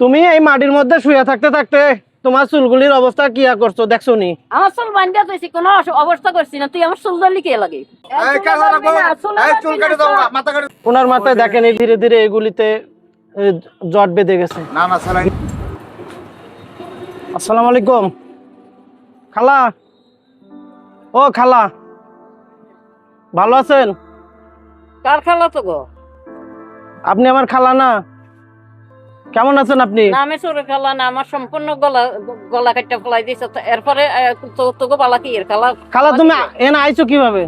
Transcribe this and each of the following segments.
তুমি এই মাটির মধ্যে শুয়ে থাকতে থাকতে তোমার চুলগুলির অবস্থা কি আর করছ? দেখছ নি? আমার চুল বান্ধা তুই কোনো অবস্থা করছি না। তুই আমার চুল ধরলি কে লাগে? এই কাজা রাখব এই চুল কেটে দাও মাথা কেটে ওনার মাথায় দেখেনি ধীরে ধীরে এগুলিতে জট বেঁধে গেছে। না না স্যালাইন আসসালামু আলাইকুম। খালা? ও খালা। ভালো আছেন? কার খালা তো গো? আপনি আমার খালা না? কেমন আছেন আপনি? না আমি চোরের খেলা না আমার সম্পূর্ণ গলা গলা কাটটা ফেলাই তো এরপরে তোকে বালা কি এর খেলা? খালা তুমি এনে আইছো কীভাবে?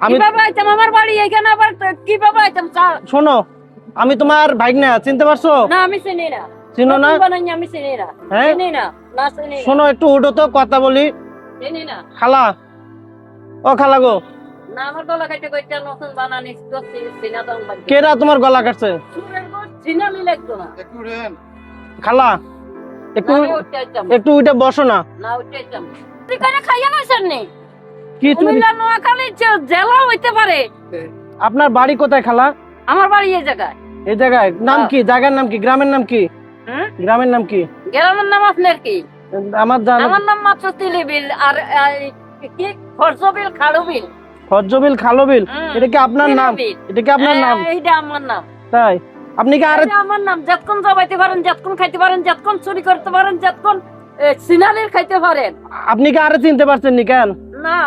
আমি কীভাবে আইতাম? আমার বাড়ি এখানে আবার কীভাবে আইতাম শোনো আমি তোমার ভাইগনা চিনতে পারছ? না আমি চিনি না। চিনো না? আমি চিনি না। হ্যাঁ? চিনি না না চিনি শোনো একটু উঠো তো কথা বলি। চিনি না। খালা ও খালা গো। না আমার গলা কাটে কইটা নতুন বানানি তো চি- চিনা দাম কেরা তোমার গলা কাটছে? চোরের লাগতো না। একটু রেন খালা একটু একটু উঠে বসো না। না তুই কেন খাইয়া নি? কি তুমি নোয়াখালী জেলা হইতে পারে। আপনার বাড়ি কোথায় খালা? আমার বাড়ি এই জায়গায়। এই জায়গায়। নাম হ্যাঁ। কি? জায়গার নাম কি? গ্রামের নাম কি? গ্রামের নাম কি? গ্রামের নাম আপনার কি? আমার জানা আমার নাম মাত্র তিলিবিল আর কি? খরচবিল ফজবিল খালোবিল? এটা কি আপনার নাম? এটা কি আপনার নাম? হ্যাঁ, এইটা আমার নাম। তাই? আপনি কি আরে আমার নাম যতক্ষণ জবাইতে পারেন যতক্ষণ খাইতে পারেন যতক্ষণ চুরি করতে পারেন যতক্ষণ সিনালির খাইতে পারেন। আপনি কি আরে চিনতে পারছেন নি কেন? না।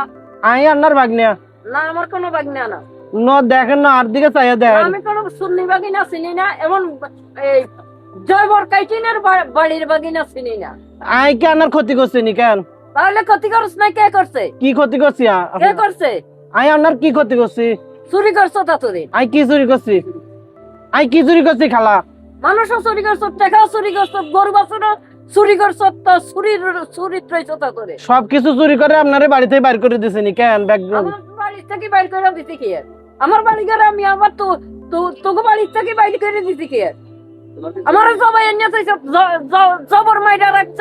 আই আন্নার ভাগ্নিয়া না আমার কোনো বাগনা না। ন দেখেন না আর দিকে চাইয়া দেখেন আমি কোনো সুন্নি বাগিনা চিনি না এমন এই জয়বর কাইটিনের বাড়ির বাগিনা চিনি না। আই কি আন্নার ক্ষতি করছে নি কেন? তাহলে ক্ষতি করছ না কে করছে? কি ক্ষতি করছি কে করছে? আই আন্নার কি ক্ষতি করছি? চুরি করছ তা তোরে। আই কি চুরি করছি? আই কি চুরি করছি খালা? মানুষ চুরি করছ টাকাও চুরি করছ গরু বাছুরও চুরি করছ তো চুরির চুরিত রয়েছো তা তোরে সবকিছু চুরি করে আপনারে বাড়ি থেকে বাইর করে দিছে নি কেন? আমার বাড়ি থেকে বাইর করে দিতে কি? আমার বাড়ি ঘরে আমি আবার তো তো- তোকে বাড়ি থেকে বাইর করে দিতে কি? আমার সবাই এনে চাইছে জবর মাইরা রাখছ।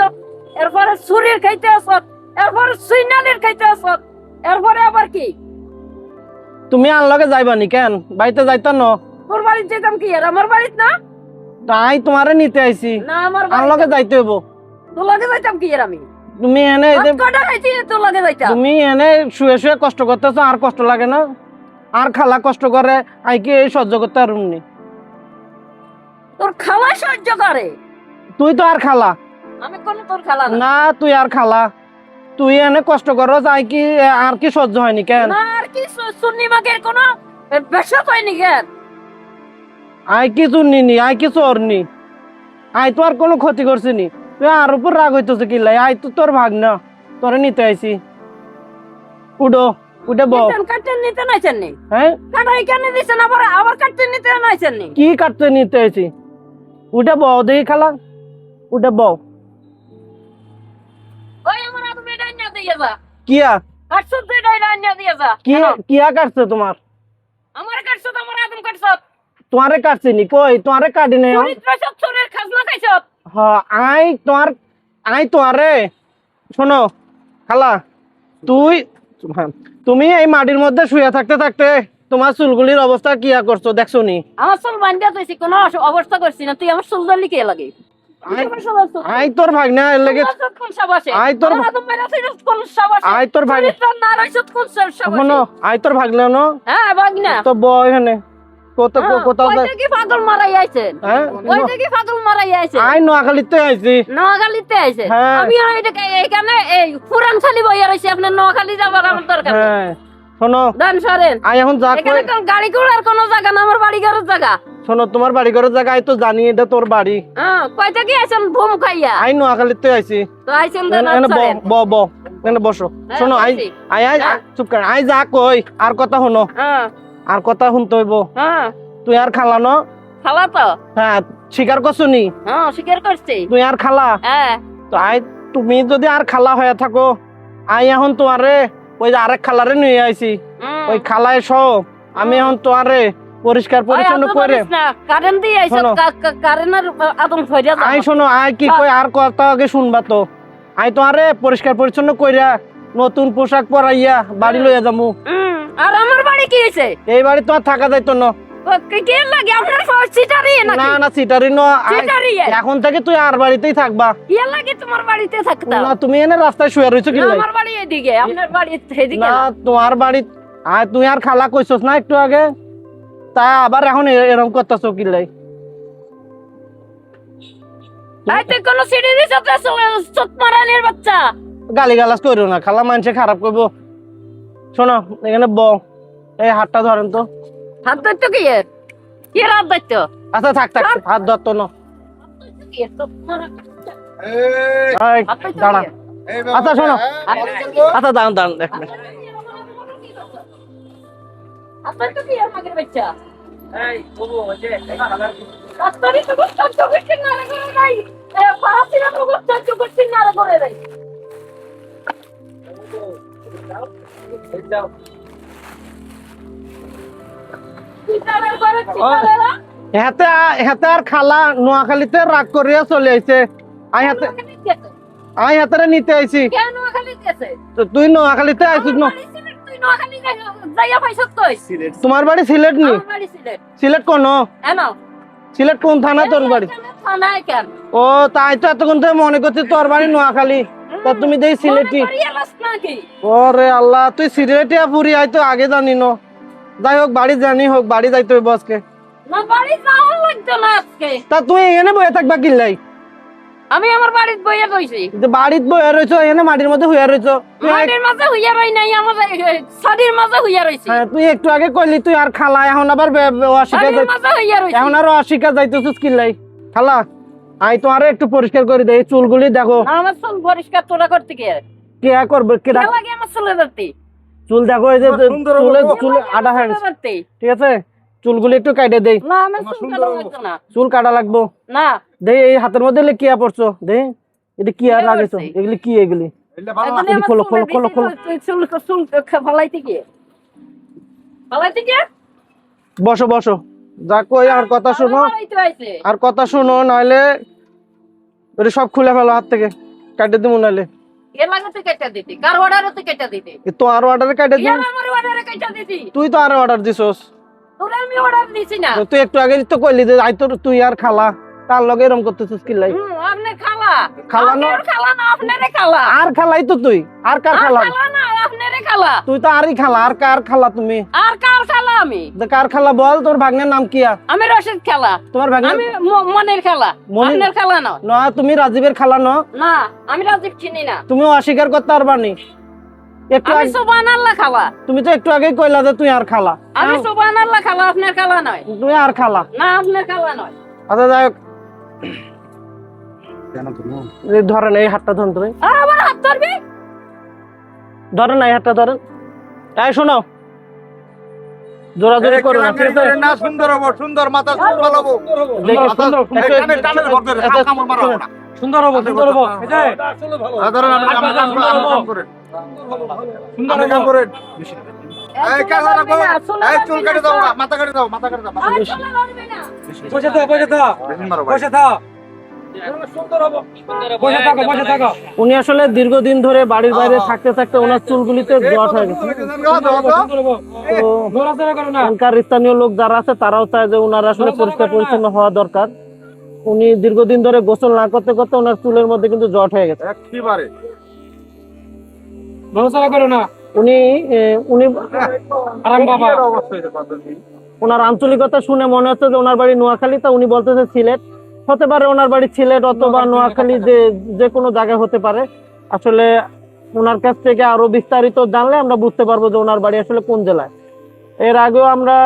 এরপরে চুরির খাইতে আসত এরপরে সুইনালির খাইতে আসত। এরপরে আবার কি? তুমি আর লগে যাইবা নি কেন? বাড়িতে যাইতা ন? বাড়িতে যেতাম কি আর আমার বাড়িতে না? তাই তোমারে নিতে আইছি। না আমার আর লগে যাইতে হইব। তোর লগে যাইতাম কি আর আমি? তুমি এনে কটা খাইছি তোর লগে যাইতাম। তুমি এনে শুয়ে শুয়ে কষ্ট করতেছো আর কষ্ট লাগে না। আর খালা কষ্ট করে আই কি এই সহ্য করতে পারুমনি তোর খালা সহ্য করে? তুই তো আর খালা। আমি কোন তোর খালা না। তুই আর খালা। তুই এনে কষ্ট করো আই কি আর কি সহ্য হয়নি কেন? না আর কি সুন্নি মাগের কোন বেশা হয়নি কেন? আই কি চুননি আই কি চোরনি আই তো আর কোনো ক্ষতি করছি নি তুই আর উপর রাগ হইতেছে কি লাই? আই তো তোর ভাগ না তোরে নিতে আইছি। উডো উঠে বউ কাটতেন কাটতেন নিতে নাইছেন নি? হ্যাঁ? কাটা এখানে দিছেন আবার আবার কাটতেন নিতে নাইছেন নি? কি কাটতে নিতে আইছি? উঠে বউ দেখি খালা। উঠে বউ ওই আমার আদম এটা আইনা দিয়ে যা। কিয়া? কাটছ তুই এটা আইনা দিয়ে যা। কি কিয়া কাটছে তোমার? আমার কাটছো তোমার আদম কাটছো তোমারে কাটছি নি। কই তোমারে কাটি নে আই তোমার আই তোমারে। শোনো খালা তুই তুমি এই মাটির মধ্যে শুয়ে থাকতে থাকতে তোমার চুলগুলির অবস্থা কি করছ দেখছ নি? আমার চুল বান্ধা তুই কোনো অবস্থা করছি না। তুই আমার চুল ধরলি কে লাগে। আই- তোর ভাগনা এর লেগে আই তোর- আই তোর ভাগ- শোনো আই তোর ভাগনা ন। হ্যাঁ বাগনা তো বয় এখানে। কত কোথাও ওই যায় দেখি পাগল মারাই আইছে। ওই দেখি পাগল মারাই আইছে। আই নোয়াখালীতে আইছি। নোয়াখালীতে আইছে। আমি এটা- এখানে এই পুরান খালি বইয়া রয়েছে আপনার নোয়াখালী যাবার আমার দরকার হ্যাঁ। শোনো। দান সরেন। আই এখন যা এখানে কোন গাড়ি ঘোড়ার কোনো জায়গা না আমার বাড়ি ঘরের জায়গা। শোনো তোমার বাড়ি ঘরের জায়গায় তো জানি এটা তোর বাড়ি। হ্যাঁ আইছেন? ভুম খাইয়া। আই নোয়াখালীতে আইছি। তো আইছেন দেন ব সরেন। ব ব। এখানে বসো। হ্যাঁ, শোনো আই আই। চুপ কর। আই যা কই আর কথা শুনো। হ্যাঁ। আর কথা শুনতে হইব। হ্যাঁ। তুই আর খালা ন? খালা তো? হ্যাঁ স্বীকার করছ নি? হ্যাঁ স্বীকার করছি। তুই আর খালা? হ্যাঁ। তো আই তুমি যদি আর খালা হয়ে থাকো আই এখন তোমারে ওই যে আরেক খালারে নিয়ে আইছি। ওই খালায় সহ আমি এখন তোমারে পরিষ্কার পরিচ্ছন্ন করে কারেন্ট দিয়ে আইছে, শোনো। কা- কা- কারেন্টের আদম ফইরা আই শোনো আই কি কই আর কথা আগে শুনবা তো। আই তোমারে পরিষ্কার পরিচ্ছন্ন কইরা নতুন পোশাক পরাইয়া বাড়ি লইয়া যামু। আর আমার বাড়ি কি হয়েছে এই বাড়ি তোমার থাকা যাইতো না। এখন থেকে তুই আর বাড়িতেই থাকবা। তোমার বাড়িতে থাকতাম। না তুমি এনে রাস্তায় শুয়ে রইছো কি আমার বাড়ি এদিকে আপনার বাড়ি এদিকে না না। তোমার বাড়ি আয় তুই আর খালা কইছস না একটু আগে? তা আবার এখন এ- এরকম করতেছো কি লাই? তাই তুই কোন সিঁড়ি দিছ চোট মারানির বাচ্চা। গালি গালাজ করো না খালা মানুষে খারাপ করব শোনো এখানে ব এই হাতটা ধরেন তো। হাত ধরতো কি এর? কি হাত ধরতো? আচ্ছা থাক থাক হাত ধরতো না। দাঁড়া। আচ্ছা, শোনো। আচ্ছা দাঁড়ান দাঁড়ান এক মিনিট। তো গোস্তার চোখের চিন্নারে করে নাই। এ, পাহাড়িরা তো গোস্তার চোখের চিন্নারে করে নাই। হেতে হেতে আর খালা নোয়াখালীতে রাগ করিয়া চলে আইছে। আই হাতে আই হাতেরে নিতে আইছি। তুই নোয়াখালীতে আইছিস না? তোমার বাড়ি সিলেট নি? সিলেট। কোন। সিলেট কোন থানা তোর বাড়ি? ও তাই তো এতক্ষণ থেকে মনে করছি তোর বাড়ি নোয়াখালী। তা তুমি দেই সিলেটি? ওরে আল্লাহ তুই সিলেটে পুরি আই তো আগে জানি ন। যাই হোক বাড়ি জানি হোক বাড়ি যাইতে হইব আজকে। তা তুই এখানে বয়ে থাকবা কিল্লাই আমি আমার বাড়িতে বইয়া রইছি যে বাড়িত বয়ে রয়েছো এখানে মাটির মধ্যে হইয়া এক- মাটির মাঝে হইয়া রই নাই আমার শাড়ির মাঝে হইয়া রইছি হ্যাঁ তুই একটু আগে কইলি তুই আর খালা এখন আবার অস্বীকার যাই- রইছি এখন আর অস্বীকার যাইতেছিস কিল্লাই খালা আই তো আরও একটু পরিষ্কার করে দেই এই চুলগুলি দেখো। আমার চুল পরিষ্কার তোরা করতে গিয়ে কে করবে কে কে লাগে আমার চুলে ধরতে চুল দেখো এই যে চুলে। চুলে আডা হয়ে ধরতে ঠিক আছে? চুলগুলি একটু কাটে দেই। না আমার আমার চুল কাটা বাবু। না। চুল কাটা লাগবো? না। দেই এই হাতের মধ্যে এলে কিয়া পড়ছো দে এটা কি আর কিয়া লাগাইছো এগুলি কি এগুলি? খোলো, খোলো, খোলো, চুল চুল ফালাইতে ফালাইতে বসো বসো। যা কই আর কথা শোনো। আর কথা শোনো নইলে ওটা সব খুলে ফেলো হাত থেকে। কাটে দিবো নাইলে। এ লাগাতে কেটে দিতি কার অর্ডারতে কেটে দিতি। তো আরও অর্ডারে কেটে দিতি। তুই তো আরও অর্ডার দিছস। তোরা আমি অর্ডার দিছি না। তুই একটু আগে তো কইলি যে আই তোর তুই আর খালা। তার লগে এরকম করতেছিস কি লাই? আপনি খালা। খালা না? খালা না আপনারে খালা। আর খালাই তো তুই। আর কার খালা? খালা না আপনারে খালা। তুই তো আরই খালা। আর কার খালা তুমি? আর কার খালা আমি? যে কার খালা বল তোর ভাগ্নের নাম কিয়া আমি রশিদ খালা। তোমার ভাগ্নের আমি মনের খালা। মনির- খালা না। না তুমি রাজীবের খালা ন। না আমি রাজীব চিনি না। তুমি অস্বীকার করতে পারবানি একটু আমি আল্লাহ খালা তুমি তো একটু আগেই কইলা যে তুই আর খালা আমি সুবান খালা আপনার খালা নয় তুই আর খালা না আপনার খালা নয় আচ্ছা যাই হোক ধরেন এই হাতটা ধরেন তুমি আমার হাত ধরবি ধরেন এই হাতটা ধরেন এই শোনো জোরাজোরি করো না ঠিক কেলাঙ্কারি আছে করে না, সুন্দর হব সুন্দর মাথা হব সুন্দর, হব সুন্দর হব সুন্দর হব হ্যাঁ, ধরেন, কাম- কাম- কাম করেন। আপনি কাম করেন। এই, কাজ রাখব। এই, চুল কেটে দাও, মাথা কেটে দাও, মাথা কেটে দাও, মাথা কেটে দাও। বসে থাকো বসে থাকো। বেশি মারো ভাই। বসে থাকো। বসে থাকো বসে থাকো। উনি আসলে দীর্ঘদিন ধরে বাড়ির বাইরে থাকতে থাকতে ওনার চুলগুলিতে জট হয়ে গেছে। এখানকার স্থানীয় লোক যারা আছে তারাও চায় যে ওনার আসলে পরিষ্কার পরিচ্ছন্ন হওয়া দরকার। উনি দীর্ঘদিন ধরে গোসল না করতে করতে ওনার চুলের মধ্যে কিন্তু জট হয়ে গেছে। একেবারে। নড়াচড়া করো না উনি উনি আরাম বাবা? ওনার আঞ্চলিকতা শুনে মনে হচ্ছে যে ওনার বাড়ি নোয়াখালী তা উনি বলতেছে সিলেট হতে পারে ওনার বাড়ি সিলেট অথবা নোয়াখালী যে যে কোনো জায়গায় হতে পারে আসলে ওনার কাছ থেকে আরও বিস্তারিত জানলে আমরা বুঝতে পারব যে ওনার বাড়ি আসলে কোন জেলায় এর আগেও আমরা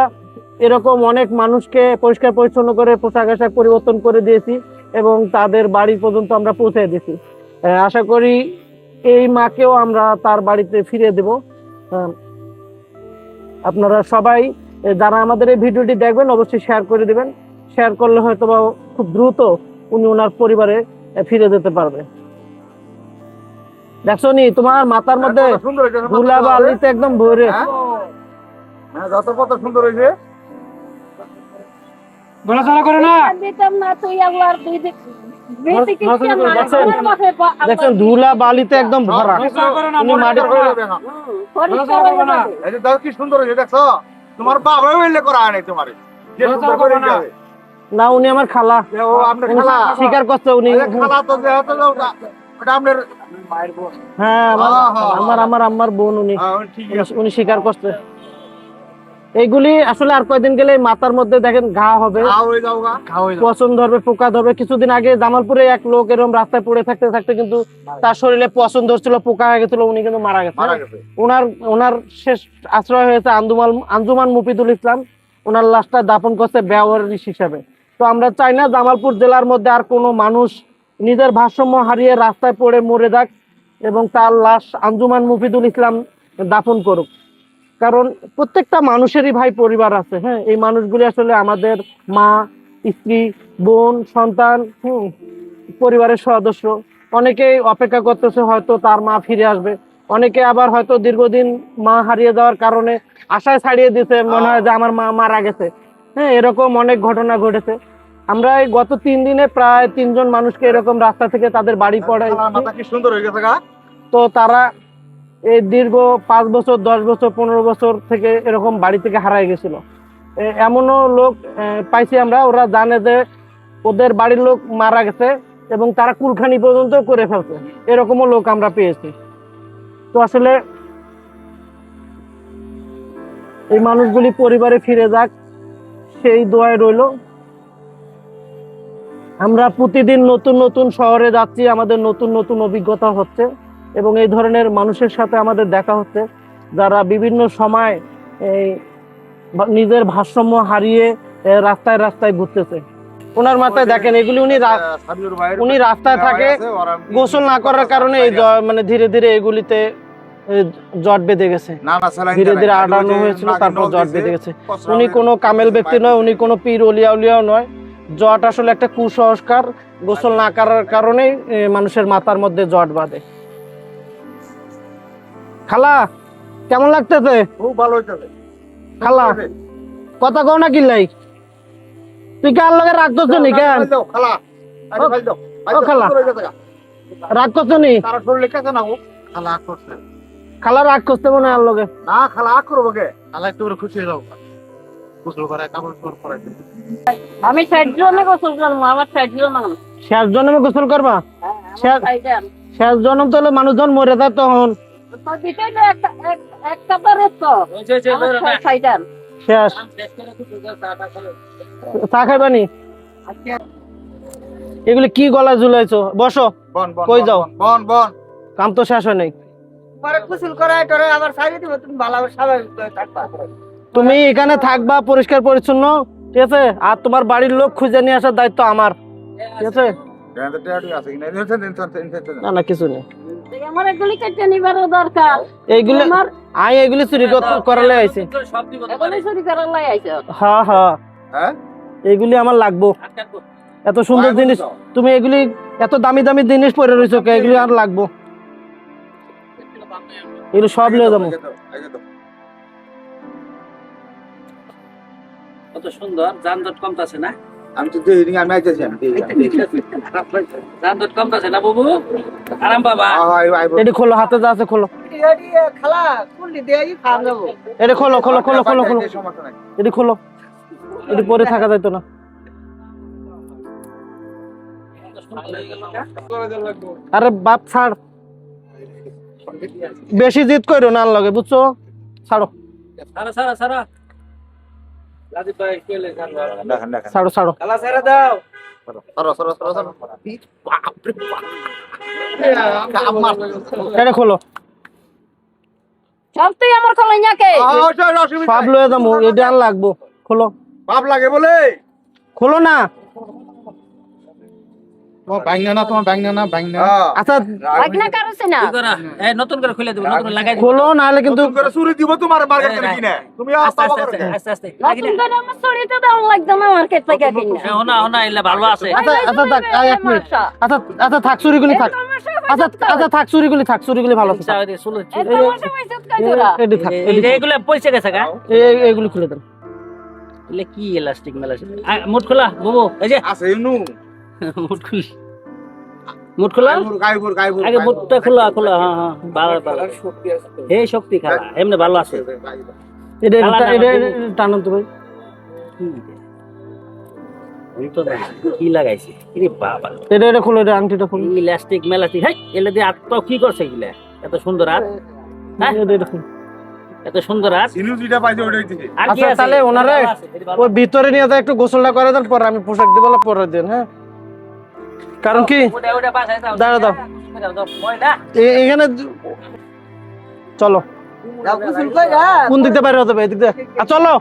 এরকম অনেক মানুষকে পরিষ্কার পরিচ্ছন্ন করে পোশাক আশাক পরিবর্তন করে দিয়েছি এবং তাদের বাড়ি পর্যন্ত আমরা পৌঁছে দিয়েছি আশা করি এই মাকেও আমরা তার বাড়িতে ফিরিয়ে দেব। আপনারা সবাই যারা আমাদের এই ভিডিওটি দেখবেন অবশ্যই শেয়ার করে দেবেন। শেয়ার করলে হয়তো বা খুব দ্রুত উনি ওনার পরিবারে ফিরে যেতে পারবে। দেখছ নি তোমার মাথার মধ্যে কত সুন্দর ধুলা বালিতে একদম ভরে। হ্যাঁ? হ্যাঁ, যত কত সুন্দর হয়েছে। নড়াচড়া করো না? দিতাম না তুই আল্লাহর দেখছেন? ধুলা বালিতে একদম ভরা। উনি দেখো কি সুন্দর হয়েছে দেখছ? তোমার বাবা করা নাই তোমার। না। উনি আমার খালা। যে ও আপনার উনি খালা। স্বীকার করছে উনি। খালা তো হ্যাঁ আমার আমার আমার বোন উনি। হ্যাঁ, উনি স্বীকার করছে। এইগুলি আসলে আর কয়দিন গেলে মাথার মধ্যে দেখেন ঘা হবে। পচন ধরবে পোকা ধরবে। কিছুদিন আগে জামালপুরে এক লোক এরকম রাস্তায় পড়ে থাকতে থাকতে কিন্তু তার শরীরে পচন ধরছিল পোকা হয়ে গেছিল উনি কিন্তু মারা গেছে। ওনার ওনার শেষ আশ্রয় হয়েছে আন্দুমাল আঞ্জুমান মুফিদুল ইসলাম। ওনার লাশটা দাফন করছে বেওয়ারিশ হিসাবে। তো আমরা চাই না জামালপুর জেলার মধ্যে আর কোনো মানুষ নিজের ভারসাম্য হারিয়ে রাস্তায় পড়ে মরে যাক এবং তার লাশ আঞ্জুমান মুফিদুল ইসলাম দাফন করুক। কারণ প্রত্যেকটা মানুষেরই ভাই পরিবার আছে হ্যাঁ? এই মানুষগুলি আসলে আমাদের মা স্ত্রী বোন সন্তান হুম পরিবারের সদস্য। অনেকেই অপেক্ষা করতেছে হয়তো তার মা ফিরে আসবে। অনেকে আবার হয়তো দীর্ঘদিন মা হারিয়ে যাওয়ার কারণে আশায় ছাড়িয়ে দিতে মনে হয় যে আমার মা মারা গেছে। হ্যাঁ এরকম অনেক ঘটনা ঘটেছে। আমরা এই গত তিন দিনে প্রায় তিনজন মানুষকে এরকম রাস্তা থেকে তাদের বাড়ি পড়াই খালার মাথা কি সুন্দর হয়ে গেছে তো তারা এই দীর্ঘ পাঁচ বছর, দশ বছর, পনেরো বছর থেকে এরকম বাড়ি থেকে হারায় গেছিল। এমনও লোক পাইছি আমরা। ওরা জানে যে ওদের বাড়ির লোক মারা গেছে এবং তারা কুলখানি পর্যন্ত করে ফেলছে। এরকমও লোক আমরা পেয়েছি। তো আসলে এই মানুষগুলি পরিবারে ফিরে যাক, সেই দোয়ায় রইল। আমরা প্রতিদিন নতুন নতুন শহরে যাচ্ছি, আমাদের নতুন নতুন অভিজ্ঞতা হচ্ছে। এবং এই ধরনের মানুষের সাথে আমাদের দেখা হচ্ছে যারা বিভিন্ন সময় এই নিজের ভারসাম্য হারিয়ে রাস্তায় রাস্তায় ঘুরতেছে। ওনার মাথায় দেখেন এগুলি উনি উনি রাস্তায় থাকে গোসল না করার কারণে এই মানে ধীরে ধীরে এগুলিতে জট বেঁধে গেছে। ধীরে ধীরে। আটানো হয়েছিল তারপর জট বেঁধে গেছে। উনি কোনো কামেল ব্যক্তি নয় উনি কোনো পীর অলিয়া উলিয়াও নয়। জট আসলে একটা কুসংস্কার গোসল না করার কারণেই মানুষের মাথার মধ্যে জট বাঁধে। খালা কেমন লাগতেছে? খুব ভালো হইতেছে খালা কথা কও না কিল্লাই। তুই কার লগে রাগ করছ নি কেন? খালা ও-। রাগ করছ নি? তারা শরীর লেখাছে না ও খালা করছে। খালা রাগ করতে মনে হয় আর লগে। না খালা আগ করব কে? খালা একটু খুশি হয়ে যাও। আমি ষাট জনে গোসল করব আমার ষাট জন শেষ জন্মে গোসল করবা? শেষ শেষ জন্ম তো হলে মানুষজন মরে যায় তখন। শেষ। চা এগুলি কি ঝুলাইছো? বসো। কই যাও? বন বন কাম তো শেষ হয় নাই। তুমি এখানে থাকবা পরিষ্কার পরিচ্ছন্ন ঠিক আছে? আর তোমার বাড়ির লোক খুঁজে নিয়ে আসার দায়িত্ব আমার। ঠিক আছে। না না কিছু নেই। আমার এগুলি কেটে নিবারও দরকার। এইগুলি আমার আই এগুলি চুরি করালে আইছি। এগুলি চুরি করার আইছে। হ্যাঁ হ্যাঁ হ্যাঁ? এইগুলি আমার লাগবো। এত সুন্দর জিনিস তুমি এগুলি এত দামি দামি জিনিস পরে রয়েছো কে? এগুলি আর লাগবো। এগুলি সব লিয়ে যাব। কত সুন্দর যানজট কমতাছে না? আমি তো দেখিনি, আমি আইতেছি, না বাবু? আরাম বাবা। এটি খোলো হাতে যা আছে খোলো। এটি খোলো খোলো খোলো খোলো খোলো। এটি খোলো। এটি পরে থাকা যাইতো না। আরে বাপ ছাড়। বেশি জিদ করো না লগে বুঝছ? ছাড়ো। সারা সারা সারা ছাড়ো ছাড়ো। ছেড়ে দাও। খোলো। সব তুই আমার খলাইয়াকে আহ, ওটা অসুবিধা সব নাই। লয়ে যাব এটা আর লাগবো। খোলো। বাপ লাগে বলে? খোলো না। নতুন করে খুলে দেব নতুন লাগাই খোলো নাহলে কিন্তু করে চুরি দিব তোমার মার্কেট থেকে কিনে? তুমি আস্তে আস্তে করে আস্তে কে? আস্তে। আস্তে লাগি নতুন করে আমার শরীরটা দাম লাগতো না মার্কেট থেকে কিনা। হোনা হোনা এলে ভালো আছে। আচ্ছা আচ্ছা থাক এক মিনিট। আচ্ছা আচ্ছা থাক চুরিগুলি থাক। আচ্ছা আচ্ছা থাক চুরিগুলি থাক চুরিগুলি ভালো আছে, থাক। চলো এ- এটি থাক এটি এগুলো পয়সা গেছে গা। এ- খুলে দেন। কি ইলাস্টিক মেলা মুট খোলা বাবু এই যে। আছে ইনু মুট খুলি। মুট খোলা? আগে মুটটা খোলা খোলা হ্যাঁ হ্যাঁ ভালো ভালো। এই শক্তি খেলা এমনি ভালো আছে। এটা এটা। টানুন তো ভাই। কি লাগাইছে। রে বাবা। এটা এটা খুলো এটা আংটিটা খুলো। ইলাস্টিক মেলাস্টিক হাই এলে দিয়ে আত্ম কি করছে এত সুন্দর হ্যাঁ? এটা এত সুন্দর পাইছে ওটাই আচ্ছা, তাহলে ওনারে ওই ভিতরে নিয়ে একটু গোসলটা করে দেন পরে আমি পোশাক দিব পরে দেন হ্যাঁ? কারণ কি? দাঁড়া দাও। এখানে চলো। কোন দিক দিয়ে বাইরে হতে হবে? এদিক দিয়ে। আর চলো।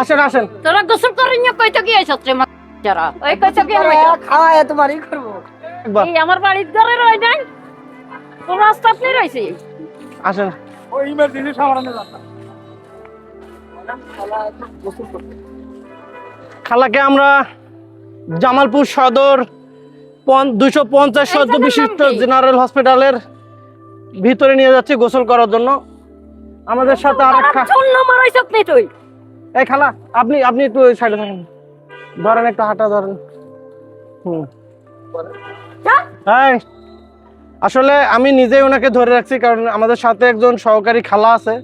আসেন আসেন। তোরা গোসল করে নিয়ে কইতে কি আইছ রে মা যারা? ওই কইতে কি আমি? খাওয়ায় তোমার ই করব। একবার এই আমার বাড়ির ঘরে রই নাই। তো রাস্তা আপনি রইছি আসেন। ওই ইমার্জেন্সি সামনে যাচ্ছে খালাকে আমরা জামালপুর সদর দুশো পঞ্চাশ সদ্য বিশিষ্ট জেনারেল হসপিটালের ভিতরে নিয়ে যাচ্ছি গোসল করার জন্য। আমাদের সাথে আর একটা তুই। এই খালা আপনি আপনি একটু ওই সাইডে থাকেন। ধরেন একটু হাঁটা ধরেন। হুম। এই, আসলে আমি নিজেই ওনাকে ধরে রাখছি কারণ আমাদের সাথে একজন সহকারী খালা আছে।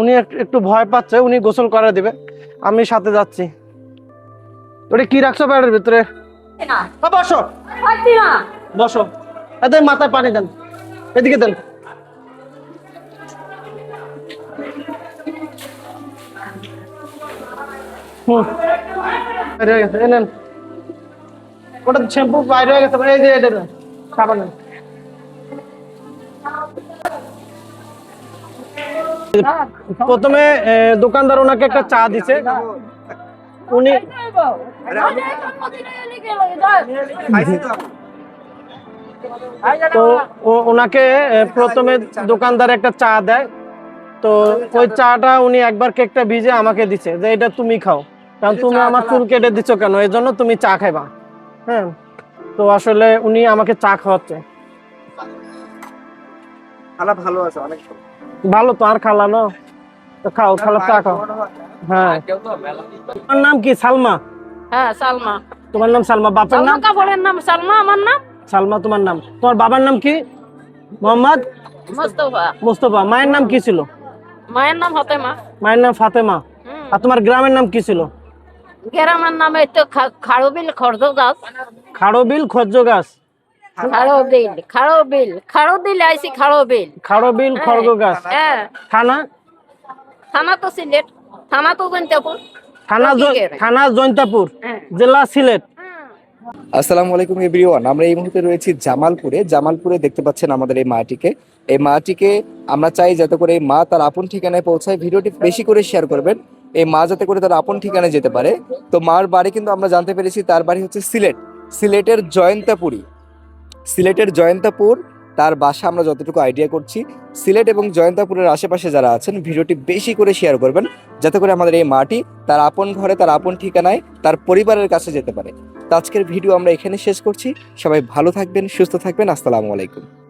উনি একটু ভয় পাচ্ছে উনি গোসল করে দিবে। আমি সাথে যাচ্ছি। ওটা কি রাখছো প্যাডের ভিতরে? বসো। বসো। এদের মাথায় পানি দেন। এদিকে দেন। হুম। ওটা শ্যাম্পু বাইরে হয়ে গেছে এই যে এটা সাবান প্রথমে দোকানদার ওনাকে একটা চা দিছে। উনি তো। ও- ওনাকে প্রথমে দোকানদার একটা চা দেয়। তো ওই চাটা উনি একবার কেকটা ভিজে আমাকে দিছে যে এটা তুমি খাও। কারণ তুমি আমার চুল কেটে দিচ্ছ কেন? এই জন্য তুমি চা খাইবা। হ্যাঁ? তো আসলে উনি আমাকে চা খাওয়াচ্ছে। খালা ভালো আছে অনেক ভালো। তো আর খালা না? তো খাও খালা চা খাও। হ্যাঁ। তোমার নাম কি? সালমা? হ্যাঁ সালমা। তোমার নাম সালমা? বাপের নাম? কাপড়ের নাম সালমা আমার নাম? সালমা তোমার নাম। তোমার বাবার নাম কি? মোহাম্মদ? মোস্তফা। মোস্তফা। মায়ের নাম কি ছিল? মায়ের নাম হতেমা মায়ের নাম ফাতেমা। আর তোমার গ্রামের নাম কি ছিল? গ্রামের নাম এই তো খাড়ুবিল খর্দ গাছ খাড়োবিল খজ্জ গাছ খাড়ুবিল খাড়ুবিল। খাড়ুবিল আইসি খাড়ুবিল। খাড়োবিল খড়গ গাছ হ্যাঁ। থানা? থানা তো সিলেট। থানা তো জয়ন্তপুর। থানা থানা জৈন্তাপুর হ্যাঁ। জেলা সিলেট। আসসালামু আলাইকুম এভরিওয়ান আমরা এই মুহূর্তে রয়েছি জামালপুরে। জামালপুরে দেখতে পাচ্ছেন আমাদের এই মাটিকে। এই মাটিকে আমরা চাই যাতে করে এই মা তার আপন ঠিকানায় পৌঁছায়। ভিডিওটি বেশি করে শেয়ার করবেন। এই মা যাতে করে তার আপন ঠিকানায় যেতে পারে। তো মার বাড়ি কিন্তু আমরা জানতে পেরেছি তার বাড়ি হচ্ছে সিলেট। সিলেটের জয়ন্তাপুরি। সিলেটের জয়ন্তাপুর তার বাসা আমরা যতটুকু আইডিয়া করছি। সিলেট এবং জয়ন্তাপুরের আশেপাশে যারা আছেন, ভিডিওটি বেশি করে শেয়ার করবেন। যাতে করে আমাদের এই মাটি তার আপন ঘরে, তার আপন ঠিকানায়, তার পরিবারের কাছে যেতে পারে। তো আজকের ভিডিও আমরা এখানে শেষ করছি। সবাই ভালো থাকবেন, সুস্থ থাকবেন। আসসালামু আলাইকুম।